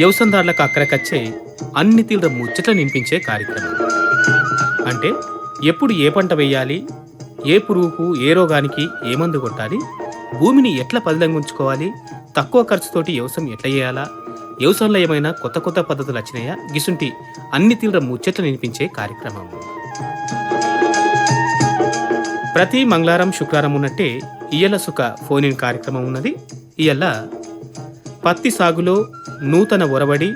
యవసందారులకు అక్కడికచ్చే అన్ని తీవ్ర ముచ్చట నింపించే కార్యక్రమం. అంటే ఎప్పుడు ఏ పంట వేయాలి ఏ పురుగుకు ఏ రోగానికి ఏ మందు కొట్టాలి భూమిని ఎట్లా పదిలంగా ఉంచుకోవాలి తక్కువ ఖర్చుతోటి వ్యవసాయం ఎట్లా చేయాలా వ్యవసాయంలో ఏమైనా కొత్త కొత్త పద్ధతులు వచ్చినాయా? గిసుంటి అన్ని తీవ్ర ముచ్చట్లు నినిపించే కార్యక్రమం. ప్రతి మంగళవారం శుక్రవారం ఉన్నట్టే ఇయ్యల సుఖ ఫోన్ ఇన్ కార్యక్రమం ఉన్నది. ఇయ్యల పత్తి సాగులో నూతన ఒరవడి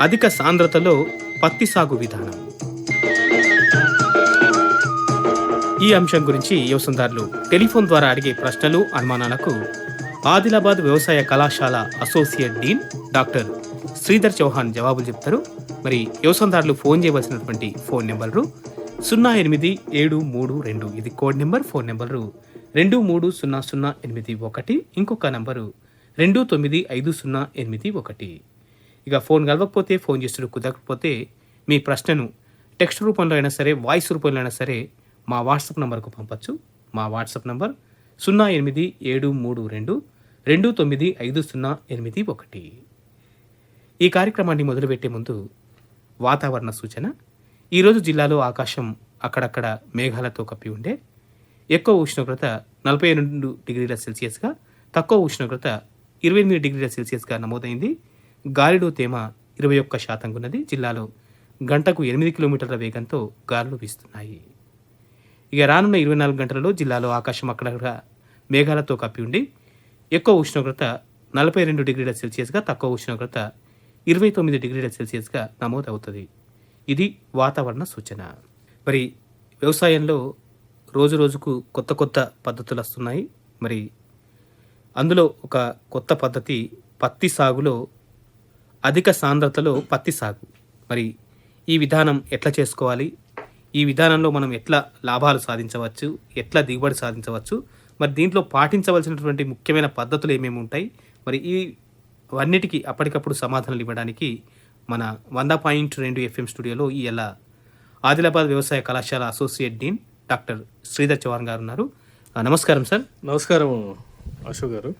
అధిక సాంద్రతలో పత్తి సాగు విధానం. ఈ అంశం గురించి యువసందారులు టెలిఫోన్ ద్వారా అడిగే ప్రశ్నలు అనుమానాలకు ఆదిలాబాద్ వ్యవసాయ కళాశాల associate dean doctor Sridhar Chauhan జవాబులు చెప్తారు. మరి యువసందారులు ఫోన్ చేయవలసినటువంటి ఫోన్ నెంబరు సున్నా ఎనిమిది ఏడు మూడు రెండు. ఇది కోడ్ నెంబర్ ఫోన్ నెంబరు రెండు మూడు సున్నా సున్నా ఎనిమిది ఒకటి. ఇంకొక నంబరు రెండు తొమ్మిది ఐదు సున్నా ఎనిమిది ఒకటి. ఇక ఫోన్ కలవకపోతే ఫోన్ చేస్తుడు కుదరకపోతే మీ ప్రశ్నను టెక్స్ట్ రూపంలో అయినా సరే వాయిస్ రూపంలో అయినా సరే మా వాట్సాప్ నంబర్కు పంపచ్చు. మా వాట్సాప్ నంబర్ సున్నా ఎనిమిది ఏడు మూడు రెండు రెండు తొమ్మిది ఐదు సున్నా ఎనిమిది ఒకటి. ఈ కార్యక్రమాన్ని మొదలుపెట్టే ముందు వాతావరణ సూచన. ఈరోజు జిల్లాలో ఆకాశం అక్కడక్కడ మేఘాలతో కప్పి ఉండే. ఎక్కువ ఉష్ణోగ్రత నలభై రెండు డిగ్రీల సెల్సియస్గా తక్కువ ఉష్ణోగ్రత ఇరవై ఎనిమిది డిగ్రీల సెల్సియస్గా నమోదైంది. గాలిలో తేమ ఇరవై ఒక్క శాతం ఉన్నది జిల్లాలో గంటకు ఎనిమిది కిలోమీటర్ల వేగంతో గాలులు వీస్తున్నాయి. ఇక రానున్న ఇరవై నాలుగు గంటలలో జిల్లాలో ఆకాశం అక్కడక్కడ మేఘాలతో కప్పి ఉండి ఎక్కువ ఉష్ణోగ్రత నలభై రెండు డిగ్రీల సెల్సియస్గా తక్కువ ఉష్ణోగ్రత ఇరవై తొమ్మిది డిగ్రీల సెల్సియస్గా నమోదవుతుంది. ఇది వాతావరణ సూచన. మరి వ్యవసాయంలో రోజు రోజుకు కొత్త కొత్త పద్ధతులు వస్తున్నాయి. మరి అందులో ఒక కొత్త పద్ధతి పత్తి సాగులో అధిక సాంద్రతలో పత్తి సాగు. మరి ఈ విధానం ఎట్లా చేసుకోవాలి? ఈ విధానంలో మనం ఎట్లా లాభాలు సాధించవచ్చు? ఎట్లా దిగుబడి సాధించవచ్చు? మరి దీంట్లో పాటించవలసినటువంటి ముఖ్యమైన పద్ధతులు ఏమేమి ఉంటాయి? మరి ఈ అన్నిటికీ అప్పటికప్పుడు సమాధానాలు ఇవ్వడానికి మన వంద పాయింట్ రెండు ఎఫ్ఎం స్టూడియోలో ఈ ఎలా ఆదిలాబాద్ వ్యవసాయ కళాశాల associate dean doctor Sridhar Chauhan garu ఉన్నారు. నమస్కారం సార్. నమస్కారం అశోక్ గారు.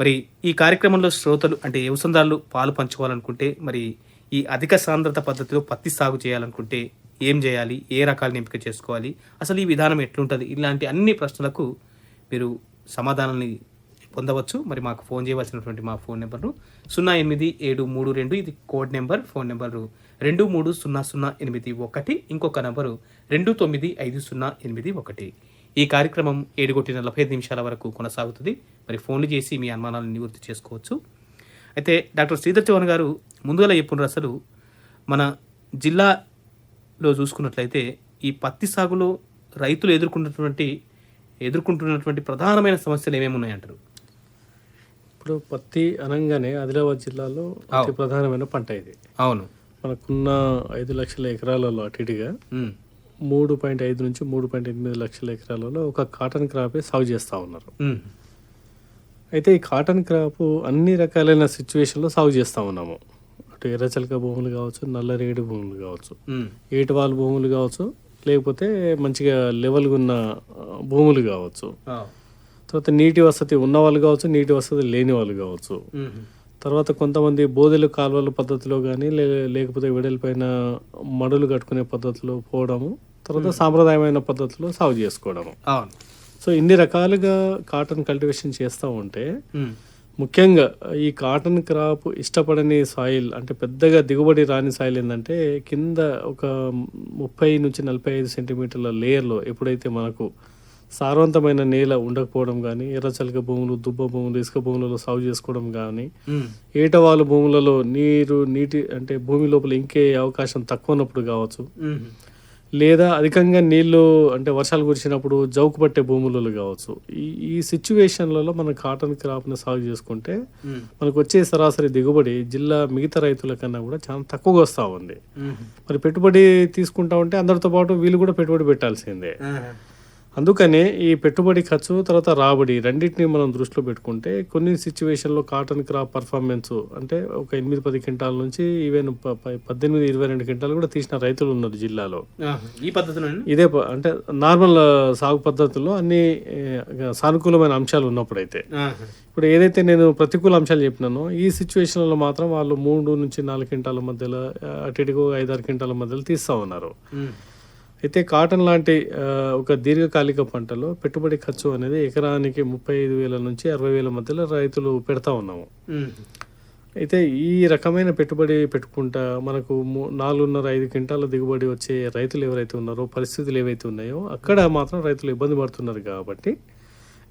మరి ఈ కార్యక్రమంలో శ్రోతలు అంటే వ్యవసాయదారులు పాలు పంచుకోవాలనుకుంటే మరి ఈ అధిక సాంద్రత పద్ధతిలో పత్తి సాగు చేయాలనుకుంటే ఏం చేయాలి? ఏ రకాలను ఎంపిక చేసుకోవాలి? అసలు ఈ విధానం ఎట్లుంటుంది? ఇలాంటి అన్ని ప్రశ్నలకు మీరు సమాధానాన్ని పొందవచ్చు. మరి మాకు ఫోన్ చేయవలసినటువంటి మా ఫోన్ నెంబర్ను సున్నా ఎనిమిది ఏడు మూడు రెండు. ఇది కోడ్ నెంబర్. ఫోన్ నెంబరు రెండు మూడు సున్నా సున్నా ఎనిమిది ఒకటి. ఇంకొక నెంబరు రెండు తొమ్మిది ఐదు సున్నా ఎనిమిది ఒకటి. ఈ కార్యక్రమం ఏడు కొట్టి నలభై ఐదు నిమిషాల వరకు కొనసాగుతుంది. మరి ఫోన్లు చేసి మీ అనుమానాలను నివృత్తి చేసుకోవచ్చు. అయితే డాక్టర్ శ్రీధర్ చౌహాన్ గారు ముందుగా చెప్పున్నారు అసలు మన జిల్లాలో చూసుకున్నట్లయితే ఈ పత్తి సాగులో రైతులు ఎదుర్కొంటున్నటువంటి ఎదుర్కొంటున్నటువంటి ప్రధానమైన సమస్యలు ఏమేమి ఉన్నాయంటారు? ఇప్పుడు పత్తి అనగానే ఆదిలాబాద్ జిల్లాలో అతి ప్రధానమైన పంట ఇది. అవును. మనకున్న ఐదు లక్షల ఎకరాలలో అటు ఇటుగా మూడు పాయింట్ ఐదు నుంచి మూడు పాయింట్ ఎనిమిది లక్షల ఎకరాలలో ఒక కాటన్ క్రాపే సాగు చేస్తూ ఉన్నారు. అయితే ఈ కాటన్ క్రాప్ అన్ని రకాలైన సిచ్యువేషన్లో సాగు చేస్తూ ఉన్నాము. అటు ఎర్రచలక భూములు కావచ్చు నల్లరేగడి భూములు కావచ్చు ఏటివాల్ భూములు కావచ్చు లేకపోతే మంచిగా లెవెల్గా ఉన్న భూములు కావచ్చు. తర్వాత నీటి వసతి ఉన్న వాళ్ళు కావచ్చు నీటి వసతి లేని వాళ్ళు కావచ్చు తర్వాత కొంతమంది బోదెలు కాలువల పద్ధతిలో కానీ లేకపోతే వెడల్పైన మడులు కట్టుకునే పద్ధతిలో పోవడము తర్వాత సాంప్రదాయమైన పద్ధతిలో సాగు చేసుకోవడము అవును. సో ఇన్ని రకాలుగా కాటన్ కల్టివేషన్ చేస్తూ ఉంటే ముఖ్యంగా ఈ కాటన్ క్రాప్ ఇష్టపడని సాయిల్ అంటే పెద్దగా దిగుబడి రాని సాయిల్ ఏంటంటే కింద ఒక ముప్పై నుంచి నలభై ఐదు సెంటీమీటర్ల లేయర్లో ఎప్పుడైతే మనకు సారవంతమైన నేల ఉండకపోవడం కానీ ఎర్రచలక భూములు దుబ్బ భూములు ఇసుక భూములలో సాగు చేసుకోవడం కానీ ఏటవాలు భూములలో నీరు నీటి అంటే భూమి లోపల ఇంకే అవకాశం తక్కువ ఉన్నప్పుడు కావచ్చు లేదా అధికంగా నీళ్ళు అంటే వర్షాలు కురిసినప్పుడు జౌకు పట్టే భూములలో కావచ్చు. ఈ ఈ సిచ్యువేషన్లలో మనం కాటన్ క్రాప్ని సాగు చేసుకుంటే మనకు వచ్చే సరాసరి దిగుబడి జిల్లా మిగతా రైతుల కన్నా కూడా చాలా తక్కువగా వస్తూ ఉంది. మరి పెట్టుబడి తీసుకుంటా ఉంటే అందరితో పాటు వీళ్ళు కూడా పెట్టుబడి పెట్టాల్సిందే. అందుకనే ఈ పెట్టుబడి ఖర్చు తర్వాత రాబడి రెండింటిని మనం దృష్టిలో పెట్టుకుంటే కొన్ని సిచ్యువేషన్లో కాటన్ క్రాప్ పర్ఫార్మెన్స్ అంటే ఒక ఎనిమిది పది క్వింటాల నుంచి ఈవెన్ పద్దెనిమిది ఇరవై రెండు క్వింటాలు కూడా తీసిన రైతులు ఉన్నారు జిల్లాలో. ఈ పద్ధతిలో ఇదే అంటే నార్మల్ సాగు పద్ధతుల్లో అన్ని సానుకూలమైన అంశాలు ఉన్నప్పుడైతే. ఇప్పుడు ఏదైతే నేను ప్రతికూల అంశాలు చెప్పినానో ఈ సిచ్యువేషన్లో మాత్రం వాళ్ళు మూడు నుంచి నాలుగు క్వింటాల మధ్యలో అటు ఇటుగా ఐదారు క్వింటాల మధ్యలో తీస్తూ ఉన్నారు. అయితే కాటన్ లాంటి ఒక దీర్ఘకాలిక పంటలో పెట్టుబడి ఖర్చు అనేది ఎకరానికి ముప్పై ఐదు వేల నుంచి అరవై వేల మధ్యలో రైతులు పెడతా ఉన్నాము. అయితే ఈ రకమైన పెట్టుబడి పెట్టుకుంటా మనకు నాలుగున్నర ఐదు క్వింటాల దిగుబడి వచ్చే రైతులు ఎవరైతే ఉన్నారో పరిస్థితులు ఏవైతే ఉన్నాయో అక్కడ మాత్రం రైతులు ఇబ్బంది పడుతున్నారు కాబట్టి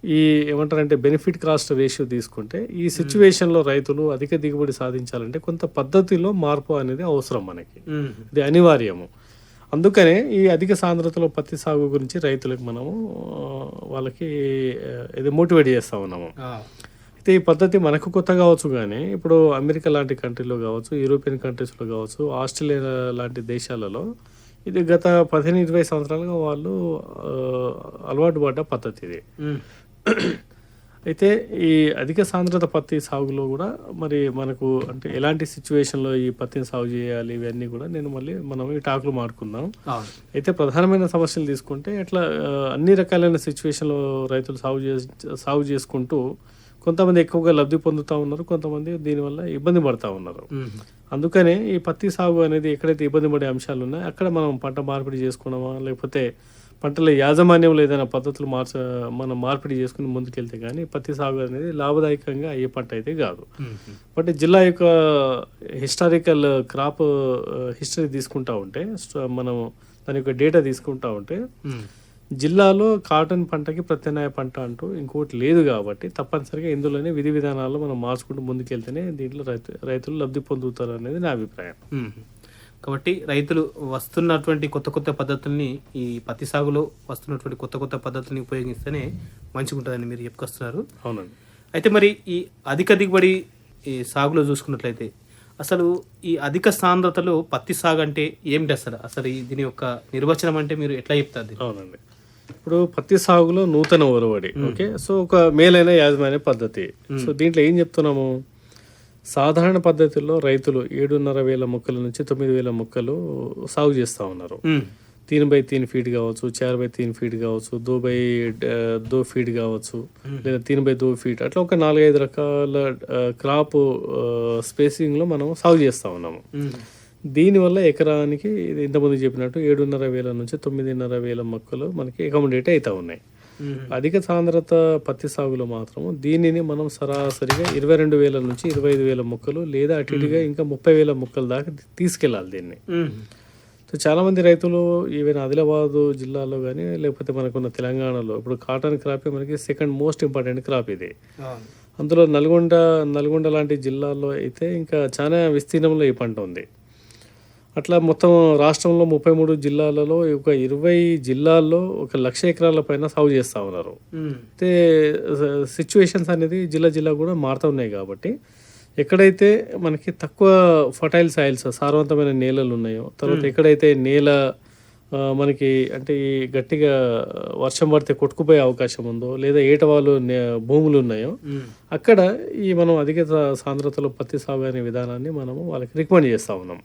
ఈ ఏమంటారంటే బెనిఫిట్ కాస్ట్ రేషియో తీసుకుంటే ఈ సిచ్యువేషన్లో రైతులు అధిక దిగుబడి సాధించాలంటే కొంత పద్ధతిలో మార్పు అనేది అవసరం మనకి. ఇది అనివార్యము. అందుకనే ఈ అధిక సాంద్రతలో పత్తి సాగు గురించి రైతులకు మనము వాళ్ళకి ఇది మోటివేట్ చేస్తా ఉన్నాము. అయితే ఈ పద్ధతి మనకు కొత్త కావచ్చు కానీ ఇప్పుడు అమెరికా లాంటి కంట్రీలో కావచ్చు యూరోపియన్ కంట్రీస్లో కావచ్చు ఆస్ట్రేలియా లాంటి దేశాలలో ఇది గత పదిహేను ఇరవై సంవత్సరాలుగా వాళ్ళు అలవాటు పడ్డ పద్ధతి ఇది. అయితే ఈ అధిక సాంద్రత పత్తి సాగులో కూడా మరి మనకు అంటే ఎలాంటి సిచ్యువేషన్లో ఈ పత్తిని సాగు చేయాలి ఇవన్నీ కూడా నేను మళ్ళీ మనం ఈ టాకులు మాడుకుందాం అయితే ప్రధానమైన సమస్యలు తీసుకుంటే ఇట్లా ఆ, అన్ని రకాలైన సిచ్యువేషన్లో రైతులు సాగు చేసి సాగు చేసుకుంటూ కొంతమంది ఎక్కువగా లబ్ధి పొందుతూ ఉన్నారు కొంతమంది దీనివల్ల ఇబ్బంది పడుతూ ఉన్నారు. అందుకనే ఈ పత్తి సాగు అనేది ఎక్కడైతే ఇబ్బంది పడే అంశాలు ఉన్నాయో అక్కడ మనం పంట మార్పిడి చేసుకున్నామా లేకపోతే పంటల యాజమాన్యంలో ఏదైనా పద్ధతులు మార్చ మనం మార్పిడి చేసుకుని ముందుకెళ్తే కానీ పత్తి సాగు అనేది లాభదాయకంగా అయ్యే పంట అయితే కాదు. బట్ జిల్లా యొక్క హిస్టారికల్ క్రాప్ హిస్టరీ తీసుకుంటా ఉంటే మనం దాని యొక్క డేటా తీసుకుంటా ఉంటే జిల్లాలో కాటన్ పంటకి ప్రత్యామ్నాయ పంట అంటూ ఇంకోటి లేదు కాబట్టి తప్పనిసరిగా ఇందులోనే విధి విధానాల్లో మనం మార్చుకుంటూ ముందుకెళ్తేనే దీంట్లో రైతు రైతులు లబ్ధి పొందుతారు అనేది నా అభిప్రాయం. కాబట్టి రైతులు వస్తున్నటువంటి కొత్త కొత్త పద్ధతుల్ని ఈ పత్తి సాగులో వస్తున్నటువంటి కొత్త కొత్త పద్ధతుల్ని ఉపయోగిస్తేనే మంచిగా ఉంటుందని మీరు చెప్పుకొస్తున్నారు. అవునండి. అయితే మరి ఈ అధిక దిగుబడి ఈ సాగులో చూసుకున్నట్లయితే అసలు ఈ అధిక సాంద్రతలో పత్తి సాగు అంటే ఏమిటి అసలు? అసలు దీని యొక్క నిర్వచనం అంటే మీరు ఎట్లా చెప్తారు? అవునండి. ఇప్పుడు పత్తి సాగులో నూతన ఒరవడి ఓకే? సో ఒక మేలైన యాజమాన్య పద్ధతి. సో దీంట్లో ఏం చెప్తున్నాము? సాధారణ పద్ధతుల్లో రైతులు ఏడున్నర వేల మొక్కల నుంచి తొమ్మిది వేల మొక్కలు సాగు చేస్తూ ఉన్నారు. తీన్ బై తీన్ ఫీట్ కావచ్చు చార్ బై తీన్ ఫీట్ కావచ్చు దో బై దో ఫీట్ కావచ్చు లేదా తీన్ బై దో ఫీట్ అట్లా ఒక నాలుగైదు రకాల క్రాప్ స్పేసింగ్లో మనం సాగు చేస్తూ ఉన్నాము. దీనివల్ల ఎకరానికి ఇంతకుముందు చెప్పినట్టు ఏడున్నర వేల నుంచి తొమ్మిదిన్నర వేల మొక్కలు మనకి అకామిడేట్ అవుతా ఉన్నాయి. అధిక సాంద్రత పత్తి సాగులో మాత్రం దీనిని మనం సరాసరిగా ఇరవై రెండు వేల నుంచి ఇరవై ఐదు వేల మొక్కలు లేదా అటు ఇటుగా ఇంకా ముప్పై వేల మొక్కల దాకా తీసుకెళ్ళాలి దీన్ని. సో చాలా మంది రైతులు ఈవెన్ ఆదిలాబాద్ జిల్లాలో కానీ లేకపోతే మనకున్న తెలంగాణలో ఇప్పుడు కాటన్ క్రాప్ మనకి సెకండ్ మోస్ట్ ఇంపార్టెంట్ క్రాప్ ఇది. అందులో నల్గొండ నల్గొండ లాంటి జిల్లాల్లో అయితే ఇంకా చాలా విస్తీర్ణంలో ఈ పంట ఉంది. అట్లా మొత్తం రాష్ట్రంలో ముప్పై మూడు జిల్లాలలో ఒక ఇరవై జిల్లాల్లో ఒక లక్ష ఎకరాల పైన సాగు చేస్తూ ఉన్నారు. అయితే సిచ్యువేషన్స్ అనేది జిల్లా జిల్లా కూడా మారుతూ ఉన్నాయి కాబట్టి ఎక్కడైతే మనకి తక్కువ ఫర్టైల్ సాయిల్స్ సారవంతమైన నేలలు ఉన్నాయో తర్వాత ఎక్కడైతే నేల మనకి అంటే ఈ గట్టిగా వర్షం పడితే కొట్టుకుపోయే అవకాశం ఉందో లేదా ఏటవాలు భూములు ఉన్నాయో. అక్కడ ఈ మనం అధిక సాంద్రతలో పత్తి సాగు అనే విధానాన్ని మనము వాళ్ళకి రికమెండ్ చేస్తూ ఉన్నాం.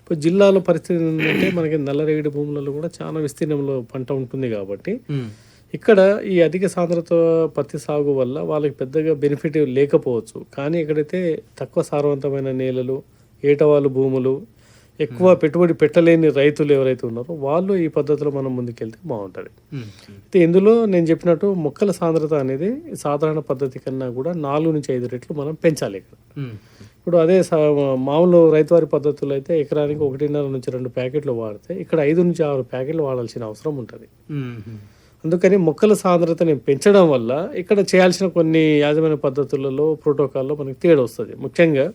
ఇప్పుడు జిల్లాలో పరిస్థితి ఏంటంటే మనకి నల్లరేగడి భూములలో కూడా చాలా విస్తీర్ణంలో పంట ఉంటుంది కాబట్టి. ఇక్కడ ఈ అధిక సాంద్రత పత్తి సాగు వల్ల వాళ్ళకి పెద్దగా బెనిఫిట్ లేకపోవచ్చు కానీ ఎక్కడైతే తక్కువ సారవంతమైన నేలలు ఏటవాలు భూములు ఎక్కువ పెట్టుబడి పెట్టలేని రైతులు ఎవరైతే ఉన్నారో వాళ్ళు ఈ పద్ధతిలో మనం ముందుకెళ్తే బాగుంటుంది. అయితే ఇందులో నేను చెప్పినట్టు మొక్కల సాంద్రత అనేది సాధారణ పద్ధతి కన్నా కూడా నాలుగు నుంచి ఐదు రెట్లు మనం పెంచాలి ఇక్కడ. ఇప్పుడు అదే మామూలు రైతువారి పద్ధతుల్లో అయితే ఎకరానికి ఒకటిన్నర నుంచి రెండు ప్యాకెట్లు వాడితే ఇక్కడ ఐదు నుంచి ఆరు ప్యాకెట్లు వాడాల్సిన అవసరం ఉంటుంది. అందుకని మొక్కల సాంద్రతని పెంచడం వల్ల ఇక్కడ చేయాల్సిన కొన్ని యాజమాన్య పద్ధతులలో ప్రోటోకాల్లో మనకి తేడా వస్తుంది. ముఖ్యంగా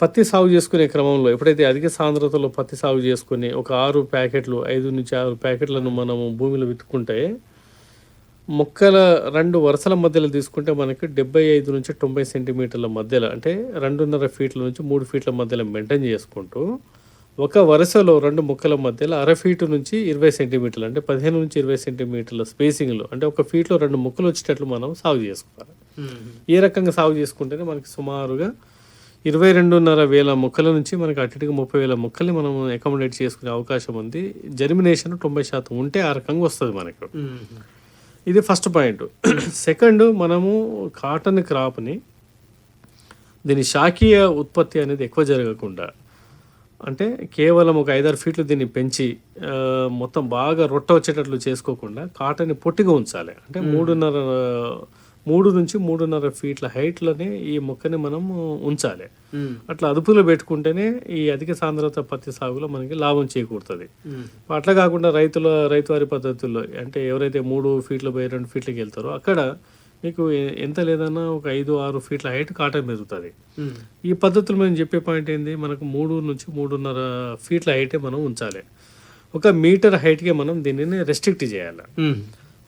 పత్తి సాగు చేసుకునే క్రమంలో ఎప్పుడైతే అధిక సాంద్రతలో పత్తి సాగు చేసుకుని ఒక ఆరు ప్యాకెట్లు ఐదు నుంచి ఆరు ప్యాకెట్లను మనము భూమిలో విత్తుకుంటే మొక్కల రెండు వరుసల మధ్యలో తీసుకుంటే మనకి డెబ్బై ఐదు నుంచి తొంభై సెంటీమీటర్ల మధ్యలో అంటే రెండున్నర ఫీట్ల నుంచి మూడు ఫీట్ల మధ్యలో మెయింటైన్ చేసుకుంటూ ఒక వరుసలో రెండు మొక్కల మధ్యలో అర ఫీటు నుంచి ఇరవై సెంటీమీటర్లు అంటే పదిహేను నుంచి ఇరవై సెంటీమీటర్ల స్పేసింగ్లో అంటే ఒక ఫీట్లో రెండు మొక్కలు వచ్చేటట్లు మనం సాగు చేసుకోవాలి. ఈ రకంగా సాగు చేసుకుంటేనే మనకి సుమారుగా ఇరవై రెండున్నర వేల మొక్కల నుంచి మనకి అటుగా ముప్పై వేల మొక్కల్ని మనం అకామిడేట్ చేసుకునే అవకాశం ఉంది. జర్మినేషన్ తొంభై శాతం ఉంటే ఆ రకంగా వస్తుంది మనకు. ఇది ఫస్ట్ పాయింట్ సెకండ్ మనము కాటన్ క్రాప్ని దీని శాఖీయ ఉత్పత్తి అనేది ఎక్కువ జరగకుండా అంటే కేవలం ఒక ఐదారు ఫీట్లు దీన్ని పెంచి మొత్తం బాగా రొట్ట వచ్చేటట్లు చేసుకోకుండా కాటన్ని పొట్టిగా ఉంచాలి. అంటే మూడున్నర మూడు నుంచి మూడున్నర ఫీట్ల హైట్లోనే ఈ మొక్కని మనం ఉంచాలి. అట్లా అదుపులో పెట్టుకుంటేనే ఈ అధిక సాంద్రత పత్తి సాగులో మనకి లాభం చేకూరుతుంది. అట్లా కాకుండా రైతుల రైతువారి పద్ధతుల్లో అంటే ఎవరైతే మూడు ఫీట్లు పోయి రెండు ఫీట్లకి వెళ్తారో అక్కడ మీకు ఎంత లేదన్నా ఒక ఐదు ఆరు ఫీట్ల హైట్ కాటన్ పెరుగుతుంది. ఈ పద్ధతులు మేము చెప్పే పాయింట్ ఏంది? మనకు మూడు నుంచి మూడున్నర ఫీట్ల హైటే మనం ఉంచాలి. ఒక మీటర్ హైట్కే మనం దీనిని రెస్ట్రిక్ట్ చేయాలి.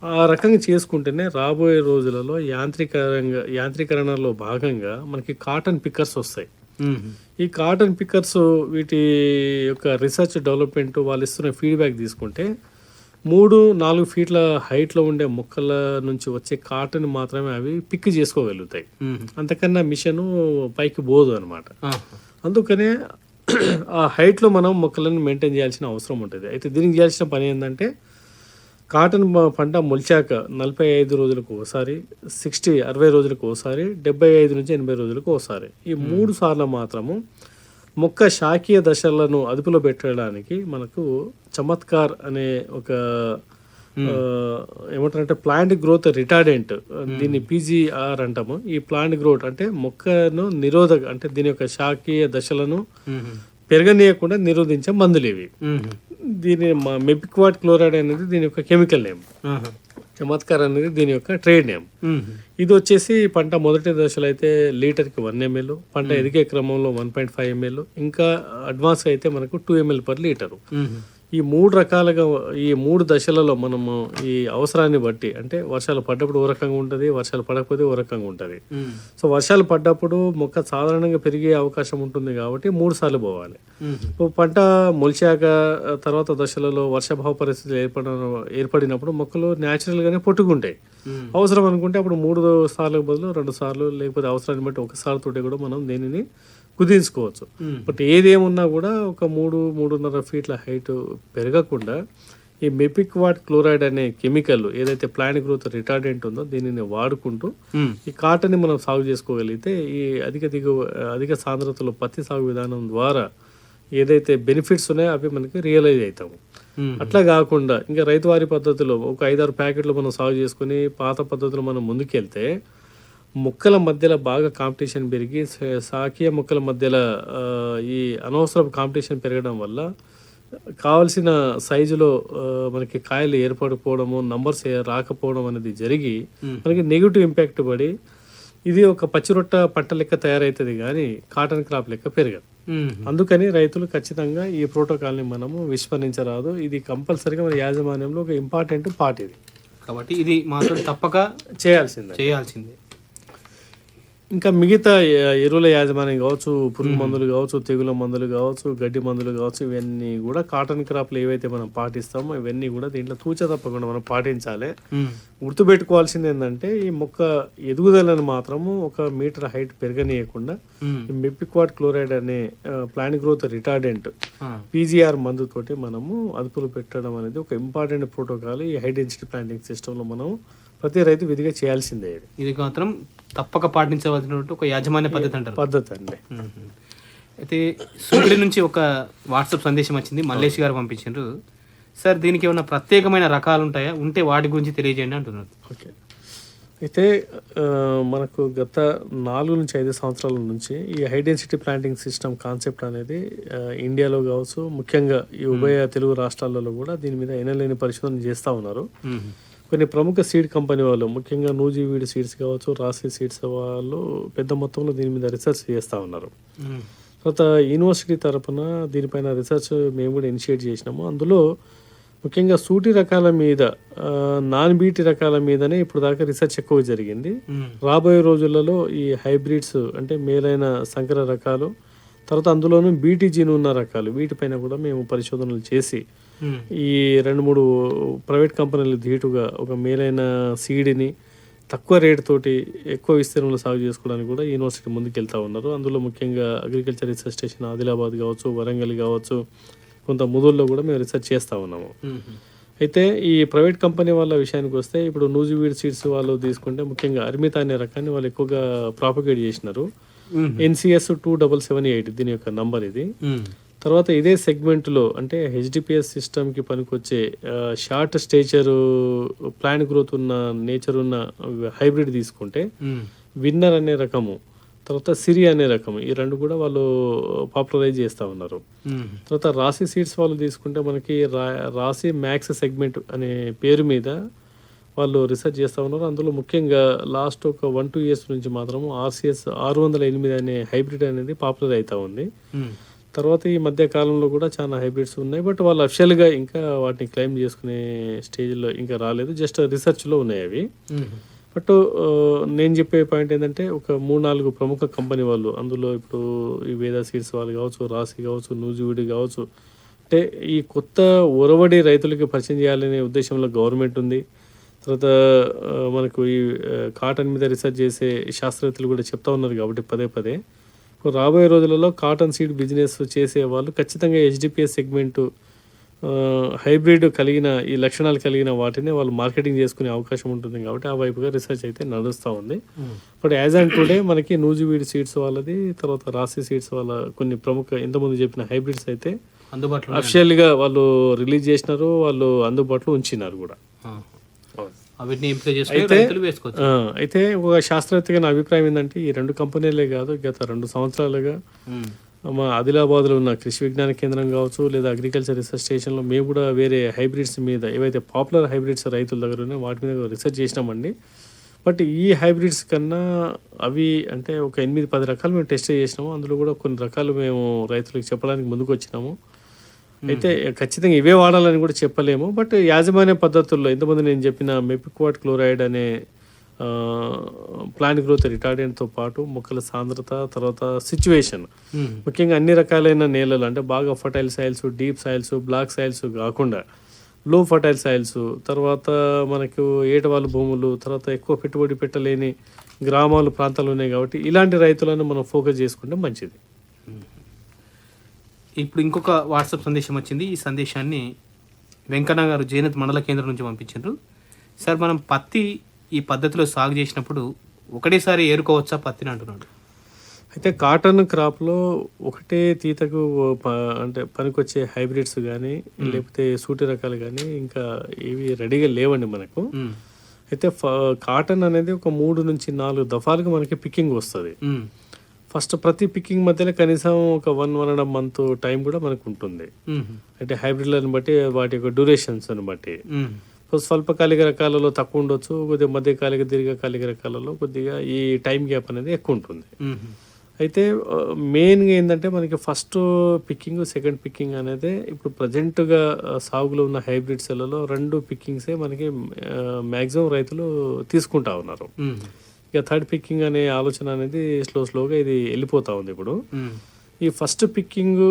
ఆ రకంగా చేసుకుంటేనే రాబోయే రోజులలో యాంత్రికరంగా యాంత్రీకరణలో భాగంగా మనకి కాటన్ పిక్కర్స్ వస్తాయి. ఈ కాటన్ పిక్కర్స్ వీటి యొక్క రీసెర్చ్ డెవలప్మెంట్ వాళ్ళు ఇస్తున్న ఫీడ్బ్యాక్ తీసుకుంటే మూడు నాలుగు ఫీట్ల హైట్లో ఉండే మొక్కల నుంచి వచ్చే కాటన్ మాత్రమే అవి పిక్ చేసుకోగలుగుతాయి. అంతకన్నా మిషన్ పైకి పోదు అనమాట అందుకనే ఆ హైట్లో మనం మొక్కలను మెయింటైన్ చేయాల్సిన అవసరం ఉంటుంది. అయితే దీనికి చేయాల్సిన పని ఏంటంటే కాటన్ పంట మొలిచాక నలభై ఐదు రోజులకు ఒకసారి సిక్స్టీ అరవై రోజులకు ఒకసారి డెబ్బై ఐదు నుంచి ఎనభై రోజులకు ఒకసారి ఈ మూడు సార్లు మాత్రము మొక్క శాఖీయ దశలను అదుపులో పెట్టడానికి మనకు చమత్కార్ అనే ఒక ఏమంటారంటే ప్లాంట్ గ్రోత్ రిటార్డెంట్ దీన్ని పీజీఆర్ అంటాము. ఈ ప్లాంట్ గ్రోత్ అంటే మొక్కను నిరోధక అంటే దీని యొక్క శాఖీయ దశలను పెరగనీయకుండా నిరోధించే మందులు ఇవి. దీని మెపిక్వాట్ క్లోరైడ్ అనేది దీని యొక్క కెమికల్ నేమ్. చమత్కార్ అనేది దీని యొక్క ట్రేడ్ నేమ్. ఇది వచ్చేసి పంట మొదటి దశలో అయితే లీటర్కి వన్ ఎంఎల్ పంట ఎదిగే క్రమంలో వన్ పాయింట్ ఫైవ్ ఎంఎల్ ఇంకా అడ్వాన్స్ అయితే మనకు టూ ఎంఎల్ పర్ లీటరు. ఈ మూడు రకాలుగా ఈ మూడు దశలలో మనము ఈ అవసరాన్ని బట్టి అంటే వర్షాలు పడ్డప్పుడు ఓ రకంగా ఉంటుంది వర్షాలు పడకపోతే ఓ రకంగా ఉంటుంది. సో వర్షాలు పడ్డప్పుడు మొక్క సాధారణంగా పెరిగే అవకాశం ఉంటుంది కాబట్టి మూడు సార్లు పోవాలి. పంట మొలిచాక తర్వాత దశలలో వర్షాభావ పరిస్థితులు ఏర్పడ ఏర్పడినప్పుడు మొక్కలు న్యాచురల్గానే పొట్టుకుంటాయి. అవసరం అనుకుంటే అప్పుడు మూడు సార్లకు బదులు రెండు సార్లు లేకపోతే అవసరాన్ని బట్టి ఒకసారి తోటి కూడా మనం దీనిని కుదించుకోవచ్చు. బట్ ఏదేమున్నా కూడా ఒక మూడు మూడున్నర ఫీట్ల హైట్ పెరగకుండా ఈ మెపిక్ వాట్ క్లోరైడ్ అనే కెమికల్ ఏదైతే ప్లాంట్ గ్రోత్ రిటార్డెంట్ ఉందో దీనిని వాడుకుంటూ ఈ కాటన్ని మనం సాగు చేసుకోగలిగితే ఈ అధిక దిగువ అధిక సాంద్రతలో పత్తి సాగు విధానం ద్వారా ఏదైతే బెనిఫిట్స్ ఉన్నాయో అవి మనకి రియలైజ్ అవుతాము. అట్లా కాకుండా ఇంకా రైతువారి పద్ధతిలో ఒక ఐదారు ప్యాకెట్లు మనం సాగు చేసుకుని పాత పద్ధతిలో మనం ముందుకెళ్తే మొక్కల మధ్యలో బాగా కాంపిటీషన్ పెరిగి సాకీయ మొక్కల మధ్యలో ఈ అనవసరపు కాంపిటీషన్ పెరగడం వల్ల కావలసిన సైజులో మనకి కాయలు ఏర్పడిపోవడము నంబర్స్ రాకపోవడం అనేది జరిగి మనకి నెగిటివ్ ఇంపాక్ట్ పడి ఇది ఒక పచ్చిరొట్ట పంట లెక్క తయారవుతుంది కానీ కాటన్ క్రాప్ లెక్క పెరగదు. అందుకని రైతులు ఖచ్చితంగా ఈ ప్రోటోకాల్ని మనము విస్మరించరాదు. ఇది కంపల్సరీగా మన యాజమాన్యంలో ఒక ఇంపార్టెంట్ పార్ట్ ఇది. కాబట్టి ఇది మాత్రం తప్పక చేయాల్సిందే. చేయాల్సిందే. ఇంకా మిగతా ఎరువుల యాజమాన్యం కావచ్చు పురుగు మందులు కావచ్చు తెగుల మందులు కావచ్చు గడ్డి మందులు కావచ్చు ఇవన్నీ కూడా కాటన్ క్రాప్లు ఏవైతే మనం పాటిస్తామో ఇవన్నీ కూడా దీంట్లో తూచ తప్పకుండా మనం పాటించాలి. గుర్తుపెట్టుకోవాల్సింది ఏంటంటే ఈ మొక్క ఎదుగుదలను మాత్రము ఒక మీటర్ హైట్ పెరగనీయకుండా ఈ మెపిక్వాట్ క్లోరైడ్ అనే ప్లాంట్ గ్రోత్ రిటార్డెంట్ పీజీఆర్ మందుతోటి మనము అదుపులో పెట్టడం అనేది ఒక ఇంపార్టెంట్ ప్రోటోకాల్ ఈ హై డెన్సిటీ ప్లాంటింగ్ సిస్టంలో మనం ప్రతి రైతు విధిగా చేయాల్సిందే ఇది. మాత్రం తప్పక పాటించవలసినటువంటి ఒక యాజమాన్య పద్ధతి అంటారు. పద్ధతి అండి. అయితే సూర్యుడి నుంచి ఒక వాట్సాప్ సందేశం వచ్చింది మల్లేష్ గారు పంపించారు సార్ దీనికి ఏమైనా ప్రత్యేకమైన రకాలు ఉంటాయా ఉంటే వాటి గురించి తెలియజేయండి అంటున్నారు. ఓకే. అయితే మనకు గత నాలుగు నుంచి ఐదు సంవత్సరాల నుంచి ఈ high density planting system concept అనేది ఇండియాలో కావచ్చు ముఖ్యంగా ఈ ఉభయ తెలుగు రాష్ట్రాలలో కూడా దీని మీద ఎనలేని పరిశోధన చేస్తూ ఉన్నారు. కొన్ని ప్రముఖ సీడ్ కంపెనీ వాళ్ళు ముఖ్యంగా నూజివీడి సీడ్స్ కావచ్చు రాసి సీడ్స్ వాళ్ళు పెద్ద మొత్తంలో దీని మీద రీసెర్చ్ చేస్తూ ఉన్నారు. తర్వాత యూనివర్సిటీ తరపున దీనిపైన రీసెర్చ్ మేము కూడా ఇనిషియేట్ చేసినాము. అందులో ముఖ్యంగా సూటి రకాల మీద నాన్ బీటీ రకాల మీదనే ఇప్పుడు దాకా రీసెర్చ్ ఎక్కువ జరిగింది. రాబోయే రోజులలో ఈ హైబ్రిడ్స్ అంటే మేలైన సంకర రకాలు తర్వాత అందులోనూ బీటీ జీన్ ఉన్న రకాలు వీటిపైన కూడా మేము పరిశోధనలు చేసి ఈ రెండు మూడు ప్రైవేట్ కంపెనీలు ధీటుగా ఒక మేలైన సీడ్ని తక్కువ రేటు తోటి ఎక్కువ విస్తీర్ణంలో సాగు చేసుకోవడానికి కూడా యూనివర్సిటీ ముందుకు వెళ్తా ఉన్నారు. అందులో ముఖ్యంగా అగ్రికల్చర్ రీసెర్చ్ స్టేషన్ ఆదిలాబాద్ కావచ్చు వరంగల్ కావచ్చు కొంత ముదుల్లో కూడా మేము రీసెర్చ్ చేస్తూ ఉన్నాము. అయితే ఈ ప్రైవేట్ కంపెనీ వాళ్ళ విషయానికి వస్తే ఇప్పుడు నూజివీడ్ సీడ్స్ వాళ్ళు తీసుకుంటే ముఖ్యంగా అర్మిత అనే రకాన్ని వాళ్ళు ఎక్కువగా ప్రాపగేట్ చేసినారు. NCS two double seven eight దీని యొక్క నంబర్ ఇది. తర్వాత ఇదే సెగ్మెంట్లో అంటే హెచ్డిపిఎస్ సిస్టమ్కి పనికొచ్చే షార్ట్ స్టేచర్ ప్లాంట్ గ్రోత్ ఉన్న నేచర్ ఉన్న హైబ్రిడ్ తీసుకుంటే విన్నర్ అనే రకము. తర్వాత సిరి అనే రకము ఈ రెండు కూడా వాళ్ళు పాపులరైజ్ చేస్తూ ఉన్నారు. తర్వాత రాశి సీడ్స్ వాళ్ళు తీసుకుంటే మనకి రా రాశి మ్యాక్స్ సెగ్మెంట్ అనే పేరు మీద వాళ్ళు రీసెర్చ్ చేస్తూ ఉన్నారు. అందులో ముఖ్యంగా లాస్ట్ ఒక వన్ టూ ఇయర్స్ నుంచి మాత్రము ఆర్సిఎస్ ఆరు వందల ఎనిమిది అనే హైబ్రిడ్ అనేది పాపులర్ అవుతా ఉంది. తర్వాత ఈ మధ్య కాలంలో కూడా చాలా హైబ్రిడ్స్ ఉన్నాయి బట్ వాళ్ళు అఫిషియల్గా ఇంకా వాటిని క్లెయిమ్ చేసుకునే స్టేజ్లో ఇంకా రాలేదు జస్ట్ రీసెర్చ్లో ఉన్నాయి అవి. బట్ నేను చెప్పే పాయింట్ ఏంటంటే ఒక మూడు నాలుగు ప్రముఖ కంపెనీ వాళ్ళు అందులో ఇప్పుడు ఈ వేద సీడ్స్ వాళ్ళు కావచ్చు రాశి కావచ్చు నూజివీడి కావచ్చు అంటే ఈ కొత్త ఒరవడి రైతులకి పరిచయం చేయాలనే ఉద్దేశంలో గవర్నమెంట్ ఉంది. తర్వాత మనకు ఈ కాటన్ మీద రీసెర్చ్ చేసే శాస్త్రవేత్తలు కూడా చెప్తా ఉన్నారు కాబట్టి పదే పదే. రాబోయే రోజులలో కాటన్ సీడ్ బిజినెస్ చేసే వాళ్ళు ఖచ్చితంగా హెచ్డిపిఎస్ సెగ్మెంటు హైబ్రిడ్ కలిగిన ఈ లక్షణాలు కలిగిన వాటిని వాళ్ళు మార్కెటింగ్ చేసుకునే అవకాశం ఉంటుంది కాబట్టి ఆ వైపుగా రీసెర్చ్ అయితే నడుస్తూ ఉంది. బట్ యాజ్ అండ్ టుడే మనకి నూజివీడ్ సీడ్స్ వాళ్ళది తర్వాత రాశి సీడ్స్ వాళ్ళ కొన్ని ప్రముఖ ఇంతకుముందు చెప్పిన హైబ్రిడ్స్ అయితే అందుబాటులో అఫిషియల్గా వాళ్ళు రిలీజ్ చేసినారు వాళ్ళు అందుబాటులో ఉంచినారు కూడా. వేసుకోవచ్చు. ఆ, అయితే ఒక శాస్త్రవేత్తగా నా అభిప్రాయం ఏంటంటే ఈ రెండు కంపెనీలే కాదు గత రెండు సంవత్సరాలుగా ఉమ్. మా ఆదిలాబాద్లో ఉన్న కృషి విజ్ఞాన కేంద్రం కావచ్చు లేదా అగ్రికల్చర్ రీసెర్చ్ స్టేషన్లో మేము కూడా వేరే హైబ్రిడ్స్ మీద ఏవైతే పాపులర్ హైబ్రిడ్స్ రైతుల దగ్గర ఉన్నాయో వాటి మీద రీసెర్చ్ చేసినామండి. బట్ ఈ హైబ్రిడ్స్ కన్నా అవి అంటే ఒక ఎనిమిది పది రకాలు మేము టెస్ట్ చేసినాము. అందులో కూడా కొన్ని రకాలు మేము రైతులకు చెప్పడానికి ముందుకు వచ్చినాము. అయితే ఖచ్చితంగా ఇవే వాడాలని కూడా చెప్పలేము. బట్ యాజమాన్య పద్ధతుల్లో ఇంతమంది నేను చెప్పిన మెపిక్వాట్ క్లోరైడ్ అనే ప్లాంట్ గ్రోత్ రిటార్డెంట్తో పాటు మొక్కల సాంద్రత తర్వాత సిచ్యువేషన్ ఉమ్. ముఖ్యంగా అన్ని రకాలైన నేలలు అంటే బాగా fertile soils deep soils black soils కాకుండా లో ఫర్టైల్ సాయిల్స్ తర్వాత మనకు ఏటవాళ్ళు భూములు తర్వాత ఎక్కువ పెట్టుబడి పెట్టలేని గ్రామాలు ప్రాంతాలు ఉన్నాయి కాబట్టి ఇలాంటి రైతులను మనం ఫోకస్ చేసుకుంటే మంచిది. ఇప్పుడు ఇంకొక వాట్సాప్ సందేశం వచ్చింది. ఈ సందేశాన్ని వెంకన్న గారు జైనత్ మండల కేంద్రం నుంచి పంపించారు సార్ మనం పత్తి ఈ పద్ధతిలో సాగు చేసినప్పుడు ఒకటేసారి ఏరుకోవచ్చా పత్తిని అంటున్నాడు? అయితే కాటన్ క్రాప్లో ఒకటే తీతకు అంటే పనికొచ్చే హైబ్రిడ్స్ కానీ లేకపోతే సూటి రకాలు కానీ ఇంకా ఇవి రెడీగా లేవండి మనకు. అయితే కాటన్ అనేది ఒక మూడు నుంచి నాలుగు దఫాలుగా మనకి పికింగ్ వస్తుంది. ఫస్ట్ ప్రతి పికింగ్ మధ్యలో కనీసం ఒక one one and month time కూడా మనకు ఉంటుంది. అంటే హైబ్రిడ్లను బట్టి వాటి యొక్క డ్యూరేషన్స్ బట్టి. స్వల్పకాలిక రకాలలో తక్కువ ఉండొచ్చు కొద్దిగా మధ్యకాలిక దీర్ఘకాలిక రకాలలో కొద్దిగా ఈ టైం గ్యాప్ అనేది ఎక్కువ ఉంటుంది. అయితే మెయిన్గా ఏంటంటే మనకి ఫస్ట్ పిక్కింగ్ సెకండ్ పిక్కింగ్ అనేది ఇప్పుడు ప్రజెంట్గా సాగులో ఉన్న హైబ్రిడ్స్లలో రెండు పిక్కింగ్సే మనకి మ్యాక్సిమం రైతులు తీసుకుంటా ఉన్నారు. ఇక థర్డ్ పిక్కింగ్ అనే ఆలోచన అనేది స్లో స్లోగా ఇది వెళ్ళిపోతా ఉంది ఇప్పుడు. ఈ ఫస్ట్ పిక్కింగ్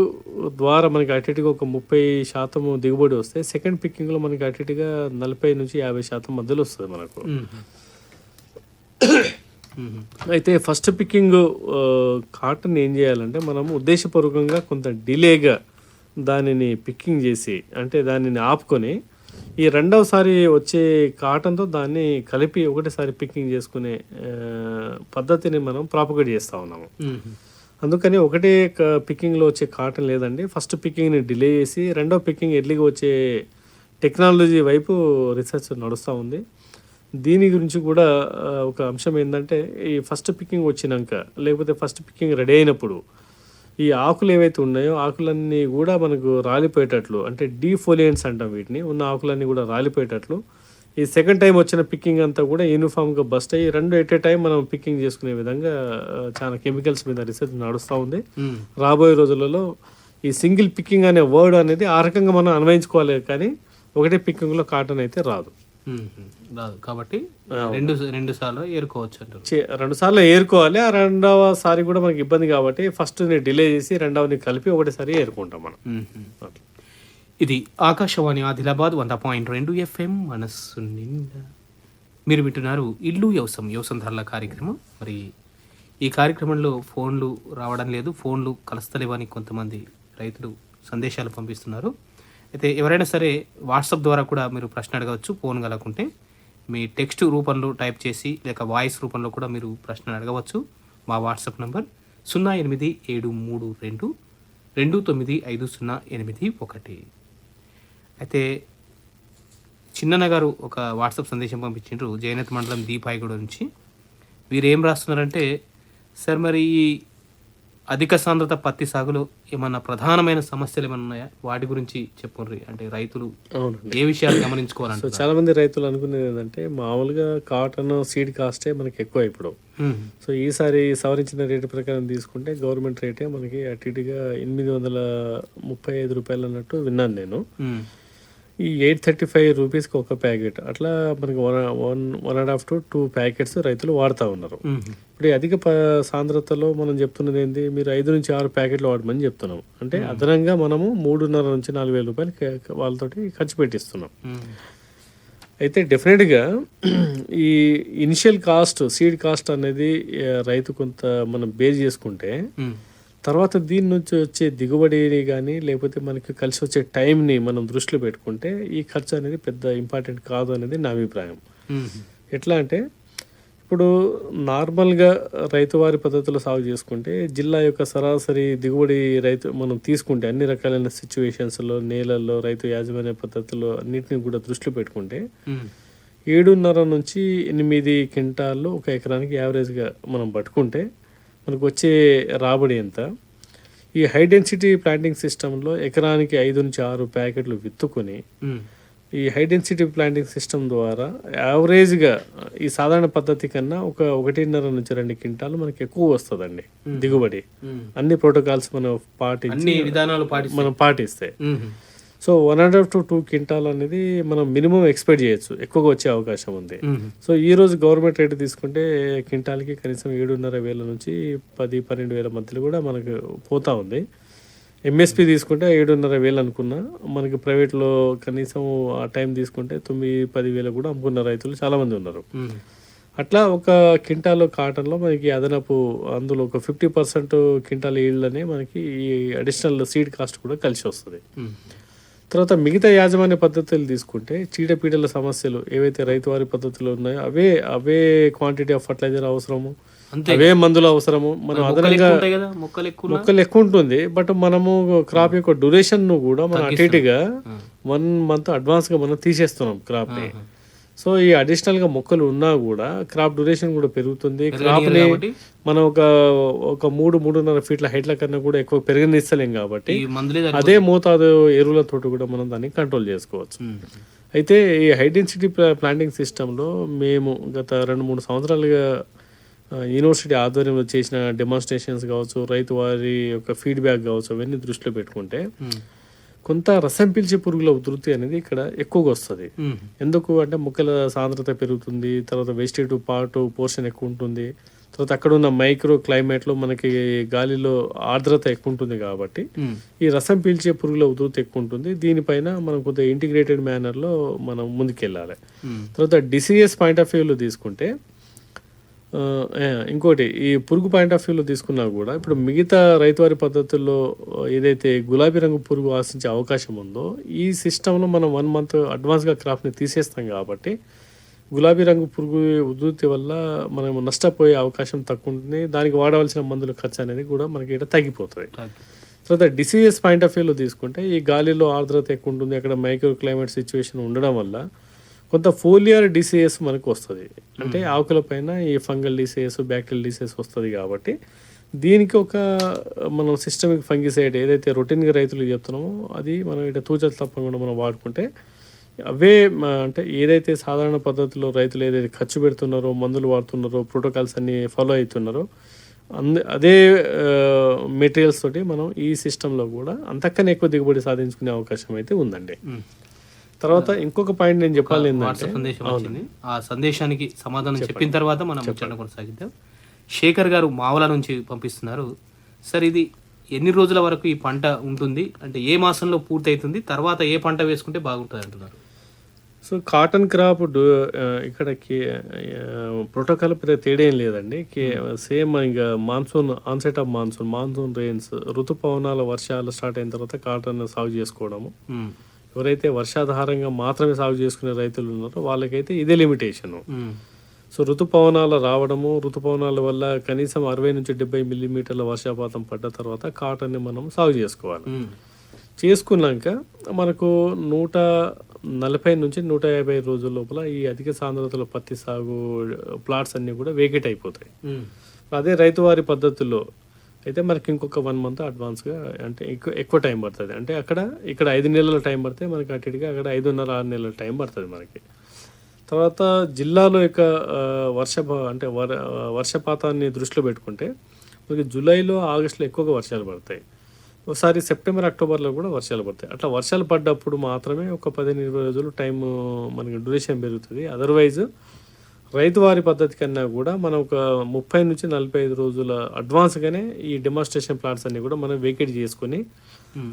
ద్వారా మనకి అటు ఇటుగా ఒక ముప్పై శాతం దిగుబడి వస్తే సెకండ్ పిక్కింగ్లో మనకి అటు ఇటుగా నలభై నుంచి యాభై శాతం మధ్యలో వస్తుంది మనకు. అయితే ఫస్ట్ పిక్కింగ్ కాటన్ ఏం చేయాలంటే మనం ఉద్దేశపూర్వకంగా కొంత డిలేగా దానిని పిక్కింగ్ చేసి అంటే దానిని ఆపుకొని ఈ రెండవసారి వచ్చే కాటన్తో దాన్ని కలిపి ఒకటేసారి పిక్కింగ్ చేసుకునే పద్ధతిని మనం ప్రాపగేట్ చేస్తూ ఉన్నాము. అందుకని ఒకటే క- పిక్కింగ్లో వచ్చే కాటన్ లేదండి. ఫస్ట్ పిక్కింగ్ని డిలే చేసి రెండో పిక్కింగ్ ఎర్లీగా వచ్చే టెక్నాలజీ వైపు రీసెర్చ్ నడుస్తూ ఉంది. దీని గురించి కూడా ఒక అంశం ఏంటంటే ఈ ఫస్ట్ పిక్కింగ్ వచ్చినాక లేకపోతే ఫస్ట్ పిక్కింగ్ రెడీ అయినప్పుడు ఈ ఆకులు ఏవైతే ఉన్నాయో ఆకులన్నీ కూడా మనకు రాలిపోయేటట్లు అంటే డీఫోలియన్స్ అంటాం వీటిని ఉన్న ఆకులన్నీ కూడా రాలిపోయేటట్లు ఈ సెకండ్ టైం వచ్చిన పిక్కింగ్ అంతా కూడా యూనిఫామ్గా బస్ట్ అయ్యి రెండు ఎట్ ఏ టైం మనం పిక్కింగ్ చేసుకునే విధంగా చాలా కెమికల్స్ మీద రీసెర్చ్ నడుస్తూ ఉంది. మ్మ్. రాబోయే రోజులలో ఈ సింగిల్ పిక్కింగ్ అనే వర్డ్ అనేది ఆ రకంగా మనం అన్వయించుకోవాలి కానీ ఒకటే పిక్కింగ్లో కాటన్ అయితే రాదు. రాదు. కాబట్టి రెండు రెండు సార్లు ఏరుకోవచ్చు అంటారు. రెండు సార్లు ఏరుకోవాలి. ఆ రెండవ సారి కూడా మనకి ఇబ్బంది కాబట్టి ఫస్ట్ డిలే చేసి రెండవని కలిపి ఒకటేసారి ఏరుకుంటాం మనం. ఇది ఆకాశవాణి ఆదిలాబాద్ వంద పాయింట్ రెండు ఎఫ్ఎం మనస్సు నిండా. మీరు వింటున్నారు ఇల్లు వ్యవసాయం వ్యవసాయధారుల కార్యక్రమం. మరి ఈ కార్యక్రమంలో ఫోన్లు రావడం లేదు ఫోన్లు కలుస్తలేవని కొంతమంది రైతులు సందేశాలు పంపిస్తున్నారు. అయితే ఎవరైనా సరే వాట్సాప్ ద్వారా కూడా మీరు ప్రశ్న అడగవచ్చు ఫోన్ కలకుంటే మీ టెక్స్ట్ రూపంలో టైప్ చేసి లేక వాయిస్ రూపంలో కూడా మీరు ప్రశ్న అడగవచ్చు. మా వాట్సాప్ నంబర్ సున్నా ఎనిమిది ఏడు మూడు రెండు రెండు తొమ్మిది ఐదు సున్నా ఎనిమిది ఒకటి. అయితే చిన్నన్న గారు ఒక వాట్సాప్ సందేశం పంపించిండ్రు జయనత్ మండలం దీపాయిగూడ నుంచి. వీరు ఏం రాస్తున్నారంటే సార్ మరి ఈ అధిక సాంద్రత పత్తి సాగులో ఏమన్నా ప్రధానమైన సమస్యలు ఏమన్నా ఉన్నాయా? వాటి గురించి చెప్పుర్రి. అంటే రైతులు ఏ విషయాలు సో గమనించుకోవాలంటే చాలా మంది రైతులు అనుకునేది ఏంటంటే మామూలుగా కాటన్ సీడ్ కాస్టే మనకి ఎక్కువ ఇప్పుడు. సో ఈసారి సవరించిన రేటు ప్రకారం తీసుకుంటే గవర్నమెంట్ రేటే మనకి అటు ఇటుగా ఎనిమిది వందల ముప్పై ఐదు రూపాయలు అన్నట్టు విన్నాను నేను. ఈ ఎయిట్ థర్టీ ఫైవ్ రూపీస్కి ఒక ప్యాకెట్. అట్లా మనకి one one one and half to two packets రైతులు వాడుతూ ఉన్నారు. ఇప్పుడు ఈ అధిక సాంద్రతలో మనం చెప్తున్నది ఏంటి మీరు ఐదు నుంచి ఆరు ప్యాకెట్లు వాడమని చెప్తున్నాం. అంటే అదనంగా మనము మూడున్నర నుంచి నాలుగు వేల రూపాయలు వాళ్ళతోటి ఖర్చు పెట్టిస్తున్నాం. అయితే డెఫినెట్గా ఈ ఇనిషియల్ కాస్ట్ సీడ్ కాస్ట్ అనేది రైతు కొంత మనం బేస్ చేసుకుంటే తర్వాత దీని నుంచి వచ్చే దిగుబడిని కానీ లేకపోతే మనకి కలిసి వచ్చే టైంని మనం దృష్టిలో పెట్టుకుంటే ఈ ఖర్చు అనేది పెద్ద ఇంపార్టెంట్ కాదు అనేది నా అభిప్రాయం. ఎట్లా అంటే ఇప్పుడు నార్మల్గా రైతువారి పద్ధతిలో సాగు చేసుకుంటే జిల్లా యొక్క సరాసరి దిగుబడి రైతు మనం తీసుకుంటే అన్ని రకాలైన సిచ్యువేషన్స్లో నేలల్లో రైతు యాజమాన్య పద్ధతిలో అన్నిటిని కూడా దృష్టిలో పెట్టుకుంటే ఏడున్నర నుంచి ఎనిమిది క్వింటాల్లో ఒక ఎకరానికి యావరేజ్గా మనం పట్టుకుంటే మనకు వచ్చే రాబడి ఎంత? ఈ హై డెన్సిటీ ప్లాంటింగ్ సిస్టంలో ఎకరానికి ఐదు నుంచి ఆరు ప్యాకెట్లు విత్తుకొని ఈ హై డెన్సిటీ ప్లాంటింగ్ సిస్టమ్ ద్వారా యావరేజ్గా ఈ సాధారణ పద్ధతి కన్నా ఒక ఒకటిన్నర నుంచి రెండు క్వింటాలు మనకి ఎక్కువ వస్తుందండి దిగుబడి. అన్ని ప్రోటోకాల్స్ మనం పాటించి అన్ని విధానాలు మనం పాటిస్తే. So one and half to two quintal అనేది మనం మినిమం ఎక్స్పెక్ట్ చేయొచ్చు. ఎక్కువగా వచ్చే అవకాశం ఉంది. సో ఈ రోజు గవర్నమెంట్ రేట్ తీసుకుంటే క్వింటాల్కి కనీసం ఏడున్నర వేల నుంచి పది పన్నెండు వేల మధ్యలో కూడా మనకు పోతా ఉంది. ఎంఎస్పి తీసుకుంటే ఏడున్నర వేలు అనుకున్నా మనకి ప్రైవేట్లో కనీసం ఆ టైం తీసుకుంటే తొమ్మిది పది వేలు కూడా అమ్ముకున్న రైతులు చాలామంది ఉన్నారు. అట్లా ఒక క్వింటాల్ కాటన్లో మనకి అదనపు అందులో ఒక ఫిఫ్టీ పర్సెంట్ క్వింటాల్ ఈల్డ్నే మనకి ఈ అడిషనల్ సీడ్ కాస్ట్ కూడా కలిసి వస్తుంది. తర్వాత మిగతా యాజమాన్య పద్ధతులు తీసుకుంటే చీడపీడల సమస్యలు ఏవైతే రైతువారి పద్ధతులు ఉన్నాయో అవే అవే క్వాంటిటీ ఆఫ్ ఫర్టిలైజర్ అవసరము అవే మందులు అవసరము. మనం అదనంగా మొక్కలు ఎక్కువ ఉంటుంది బట్ మనము క్రాప్ యొక్క డ్యూరేషన్ను కూడా మనం అటు ఇటుగా వన్ మంత్ అడ్వాన్స్గా మనం తీసేస్తున్నాం క్రాప్ని. సో ఈ అడిషనల్గా మొక్కలు ఉన్నా కూడా క్రాప్ డ్యూరేషన్ కూడా పెరుగుతుంది క్రాప్ని కాబట్టి మనం ఒక ఒక మూడు మూడున్నర ఫీట్ల హైట్ల కన్నా కూడా ఎక్కువ పెరగనిస్తలేం కాబట్టి అదే మోతాదు ఎరువులతోటి కూడా మనం దాన్ని కంట్రోల్ చేసుకోవచ్చు. అయితే ఈ హై డెన్సిటీ ప్లాంటింగ్ సిస్టంలో మేము గత రెండు మూడు సంవత్సరాలుగా యూనివర్సిటీ ఆధ్వర్యంలో చేసిన డెమాన్స్ట్రేషన్స్ కావచ్చు రైతు వారి యొక్క ఫీడ్బ్యాక్ కావచ్చు అవన్నీ దృష్టిలో పెట్టుకుంటే. కొంత రసం పీల్చే పురుగుల ఉధృతి అనేది ఇక్కడ ఎక్కువగా వస్తుంది. ఎందుకు అంటే మొక్కల సాంద్రత పెరుగుతుంది తర్వాత వెజిటేటివ్ పార్ట్ పోర్షన్ ఎక్కువ ఉంటుంది తర్వాత అక్కడ ఉన్న మైక్రో క్లైమేట్లో మనకి గాలిలో ఆర్ద్రత ఎక్కువ ఉంటుంది కాబట్టి. ఈ రసం పీల్చే పురుగుల ఉధృతి ఎక్కువ ఉంటుంది దీనిపైన మనం కొంత ఇంటిగ్రేటెడ్ మేనర్లో మనం ముందుకెళ్ళాలి. తర్వాత డిసిఎస్ పాయింట్ ఆఫ్ వ్యూలో తీసుకుంటే ఇంకోటి ఈ పురుగు పాయింట్ ఆఫ్ వ్యూలో తీసుకున్నా కూడా ఇప్పుడు మిగతా రైతువారి పద్ధతుల్లో ఏదైతే గులాబీ రంగు పురుగు ఆశించే అవకాశం ఉందో ఈ సిస్టంలో మనం వన్ మంత్ అడ్వాన్స్గా క్రాప్ని తీసేస్తాం కాబట్టి గులాబీ రంగు పురుగు ఉధృతి వల్ల మనం నష్టపోయే అవకాశం తక్కువ ఉంటుంది. దానికి వాడవలసిన మందుల ఖర్చు అనేది కూడా మనకి ఇక్కడ తగ్గిపోతుంది. తర్వాత డిసీజెస్ పాయింట్ ఆఫ్ వ్యూలో తీసుకుంటే ఈ గాలిలో ఆర్ద్రత ఎక్కువ ఉంటుంది. అక్కడ మైక్రో క్లైమేట్ సిచ్యువేషన్ ఉండడం వల్ల కొంత ఫోలియర్ డిసీజెస్ మనకు వస్తుంది. అంటే ఆకుల పైన ఈ ఫంగల్ డిసీజెస్ బ్యాక్టీరియల్ డిసీజెస్ వస్తుంది కాబట్టి దీనికి ఒక మనం సిస్టమిక్ ఫంగిసైడ్ ఏదైతే రొటీన్గా రైతులు చెప్తున్నామో అది మనం ఇట్లా తూచలు తప్పకుండా మనం వాడుకుంటే అవే అంటే ఏదైతే సాధారణ పద్ధతిలో రైతులు ఏదైతే ఖర్చు పెడుతున్నారో మందులు వాడుతున్నారో ప్రోటోకాల్స్ అన్ని ఫాలో అవుతున్నారో అంద అదే మెటీరియల్స్ తోటి మనం ఈ సిస్టంలో కూడా అంతకన్నా ఎక్కువ దిగుబడి సాధించుకునే అవకాశం అయితే ఉందండి. తర్వాత ఇంకొక పాయింట్ నేను చెప్పాలి సందేశం వచ్చింది. ఆ సందేశానికి సమాధానం చెప్పిన తర్వాత మనం ముచ్చట కొనసాగిద్దాం. శేఖర్ గారు మావల నుంచి పంపిస్తున్నారు. సార్ ఇది ఎన్ని రోజుల వరకు ఈ పంట ఉంటుంది? అంటే ఏ మాసంలో పూర్తి అవుతుంది తర్వాత ఏ పంట వేసుకుంటే బాగుంటుంది అంటున్నారు? సో కాటన్ క్రాప్ ఇక్కడ ప్రోటోకాల్ పెద్ద తేడా ఏం లేదండి. సేమ్ ఇంకా monsoon onset of monsoon monsoon rains ఋతుపవనాల వర్షాలు స్టార్ట్ అయిన తర్వాత కాటన్ సాగు చేసుకోవడము. ఎవరైతే వర్షాధారంగా మాత్రమే సాగు చేసుకునే రైతులు ఉన్నారో వాళ్ళకైతే ఇదే లిమిటేషన్. సో ఋతుపవనాలు రావడము ఋతుపవనాల వల్ల కనీసం అరవై నుంచి డెబ్బై మిల్లీమీటర్ల వర్షపాతం పడ్డ తర్వాత కాటన్ని మనం సాగు చేసుకోవాలి. చేసుకున్నాక మనకు నూట నలభై నుంచి నూట యాభై రోజుల లోపల ఈ అధిక సాంద్రతలో పత్తి సాగు ప్లాట్స్ అన్నీ కూడా వేకెట్ అయిపోతాయి. అదే రైతువారి పద్ధతుల్లో అయితే మనకి ఇంకొక వన్ మంత్ అడ్వాన్స్గా అంటే ఎక్కువ ఎక్కువ టైం పడుతుంది. అంటే అక్కడ ఇక్కడ ఐదు నెలల టైం పడితే మనకి అటు ఇటుగా అక్కడ ఐదున్నర ఆరు నెలల టైం పడుతుంది మనకి. తర్వాత జిల్లాలో యొక్క వర్ష అంటే వర వర్షపాతాన్ని దృష్టిలో పెట్టుకుంటే మనకి జూలైలో ఆగస్టులో ఎక్కువగా వర్షాలు పడతాయి. ఒకసారి సెప్టెంబర్ అక్టోబర్లో కూడా వర్షాలు పడతాయి. అట్లా వర్షాలు పడ్డప్పుడు మాత్రమే ఒక పదిహేను ఇరవై రోజులు టైం మనకి డ్యూరేషన్ పెరుగుతుంది. అదర్వైజ్ రైతువారి పద్ధతి కన్నా కూడా మనం ఒక ముప్పై నుంచి నలభై ఐదు రోజుల అడ్వాన్స్గానే ఈ డెమాన్స్ట్రేషన్ ప్లాట్స్ అన్ని కూడా మనం వేకేట్ చేసుకొని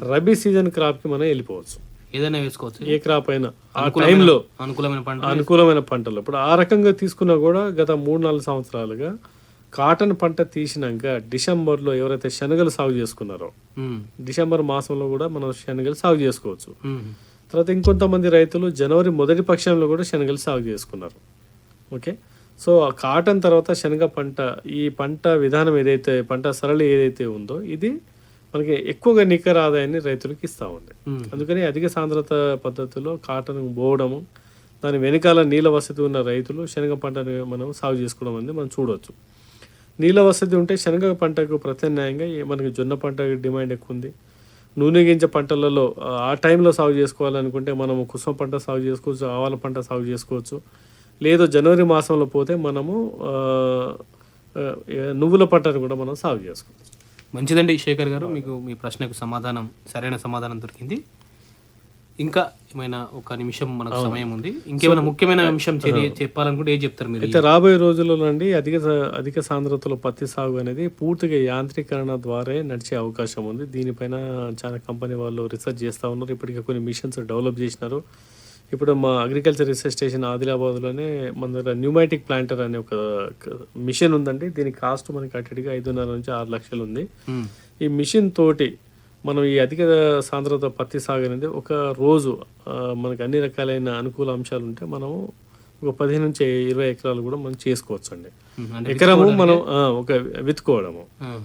రబీ సీజన్ క్రాప్కి మనం వెళ్ళిపోవచ్చు. ఏదైనా వేసుకోవచ్చు. ఏ క్రాప్ అయినా ఆ టైంలో అనుకూలమైన పంట అనుకూలమైన పంటలు. ఇప్పుడు ఆ రకంగా తీసుకున్నా కూడా గత మూడు నాలుగు సంవత్సరాలుగా కాటన్ పంట తీసినాక డిసెంబర్లో ఎవరైతే శనగలు సాగు చేసుకున్నారో మ్మ్. డిసెంబర్ మాసంలో కూడా మనం శనగలు సాగు చేసుకోవచ్చు. మ్మ్. తర్వాత ఇంకొంతమంది రైతులు జనవరి మొదటి పక్షంలో కూడా శనగలు సాగు చేసుకున్నారు. ఓకే సో ఆ కాటన్ తర్వాత శనగ పంట ఈ పంట విధానం ఏదైతే పంట సరళి ఏదైతే ఉందో ఇది మనకి ఎక్కువగా నికర ఆదాయాన్ని రైతులకు ఇస్తూ ఉంది. మ్మ్. అందుకని అధిక సాంద్రత పద్ధతిలో కాటన్ పోవడము దాని వెనకాల నీళ్ళ వసతి ఉన్న రైతులు శనగ పంటను మనం సాగు చేసుకోవడం అనేది మనం చూడవచ్చు నీళ్ళ వసతి ఉంటే శనగ పంటకు ప్రత్యామ్నాయంగా మనకి జొన్న పంటకు డిమాండ్ ఎక్కువ ఉంది. నూనె గింజ పంటలలో ఆ, ఆ టైంలో సాగు చేసుకోవాలనుకుంటే మనము కుసుమ పంట సాగు చేసుకోవచ్చు ఆవాల పంట సాగు చేసుకోవచ్చు. లేదు జనవరి మాసంలో పోతే మనము నువ్వుల పంటను కూడా మనం సాగు చేసుకోవచ్చు మంచిదండి శేఖర్ గారు. మీకు మీ ప్రశ్నకు సమాధానం సరైన సమాధానం దొరికింది. ఇంకా ఏమైనా ఒక నిమిషం మనకు సమయం ఉంది. ఇంకేమైనా ముఖ్యమైన అంశం చెప్పాలనుకుంటే ఏం చెప్తారు మీరు? అయితే రాబోయే రోజుల్లో నుండి అధిక అధిక సాంద్రతలో పత్తి సాగు అనేది పూర్తిగా యాంత్రీకరణ ద్వారా నడిచే అవకాశం ఉంది. దీనిపైన చాలా కంపెనీ వాళ్ళు రీసెర్చ్ చేస్తూ ఉన్నారు. ఇప్పటికే కొన్ని మిషన్స్ డెవలప్ చేసినారు. ఇప్పుడు మా అగ్రికల్చర్ రీసెర్చ్ స్టేషన్ ఆదిలాబాద్లోనే మన దగ్గర న్యూమాటిక్ ప్లాంటర్ అనే ఒక మిషన్ ఉందండి దీని కాస్ట్ మనకి అటుగా ఐదున్నర నుంచి ఆరు లక్షలు ఉంది. ఈ మిషన్ తోటి మనం ఈ అధిక సాంద్రత పత్తి సాగు అనేది ఒక రోజు మనకి అన్ని రకాలైన అనుకూల అంశాలు ఉంటే మనము ఒక పదిహేను నుంచి ఇరవై ఎకరాలు కూడా మనం చేసుకోవచ్చు అండి ఎకరము మనం ఒక విత్తుకోవడము.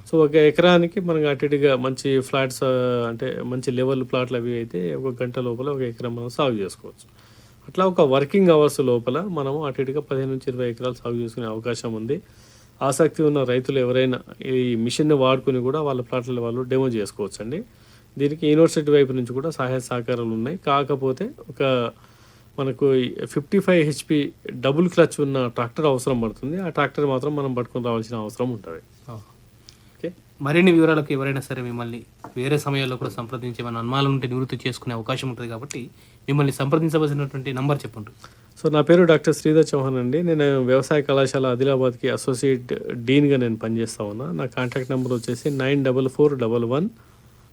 సో ఒక ఎకరానికి మనకి అటు ఇటుగా మంచి ఫ్లాట్స్ అంటే మంచి లెవెల్ ప్లాట్లు అవి అయితే ఒక గంట లోపల ఒక ఎకరం మనం సాగు చేసుకోవచ్చు. అట్లా ఒక వర్కింగ్ అవర్స్ లోపల మనము అటు ఇటుగా పదిహేను నుంచి ఇరవై ఎకరాలు సాగు చేసుకునే అవకాశం ఉంది. ఆసక్తి ఉన్న రైతులు ఎవరైనా ఈ మిషన్ని వాడుకుని కూడా వాళ్ళ ప్లాట్ల వాళ్ళు డెమో చేసుకోవచ్చు అండి దీనికి యూనివర్సిటీ వైపు నుంచి కూడా సహాయ సహకారాలు ఉన్నాయి. కాకపోతే ఒక మనకు fifty five HP double clutch ఉన్న ట్రాక్టర్ అవసరం పడుతుంది. ఆ ట్రాక్టర్ మాత్రం మనం పట్టుకొని రావాల్సిన అవసరం ఉంటుంది. ఓకే? మరిన్ని వివరాలకు ఎవరైనా సరే మిమ్మల్ని వేరే సమయాల్లో కూడా సంప్రదించి మన అనుమానాలు ఉంటే నివృత్తి చేసుకునే అవకాశం ఉంటుంది కాబట్టి మిమ్మల్ని సంప్రదించవలసినటువంటి నంబర్ చెప్పండి. సో నా పేరు డాక్టర్ శ్రీధర్ చౌహాన్ అండి. నేను వ్యవసాయ కళాశాల ఆదిలాబాద్కి అసోసియేట్ డీన్గా నేను పనిచేస్తా ఉన్నా. నా కాంటాక్ట్ నెంబర్ వచ్చేసి nine double four double one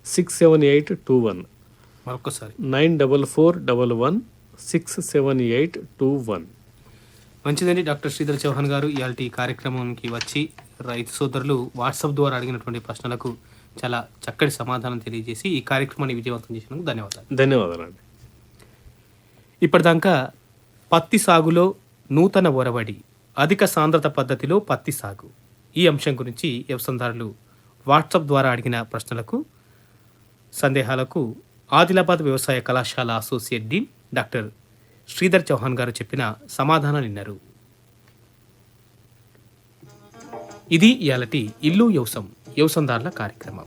six seven eight two one. మరొకసారి nine double four double one six seven eight two one మంచిదండి. డాక్టర్ శ్రీధర్ చౌహాన్ గారు ఇవాళ కార్యక్రమానికి వచ్చి రైతు సోదరులు వాట్సాప్ ద్వారా అడిగినటువంటి ప్రశ్నలకు చాలా చక్కటి సమాధానం తెలియజేసి ఈ కార్యక్రమాన్ని విజయవంతం చేసినందుకు ధన్యవాదాలు. ధన్యవాదాలండి. ఇప్పటిదాకా పత్తి సాగులో నూతన ఒరవడి అధిక సాంద్రత పద్ధతిలో పత్తి సాగు. ఈ అంశం గురించి వ్యవసాయదారులు వాట్సాప్ ద్వారా అడిగిన ప్రశ్నలకు సందేహాలకు ఆదిలాబాద్ వ్యవసాయ కళాశాల associate dean doctor Sridhar Chauhan garu చెప్పిన సమాధానాలు విన్నారు. ఇది ఇయాలటి ఇల్లు వ్యవసం వ్యవసందారుల కార్యక్రమం.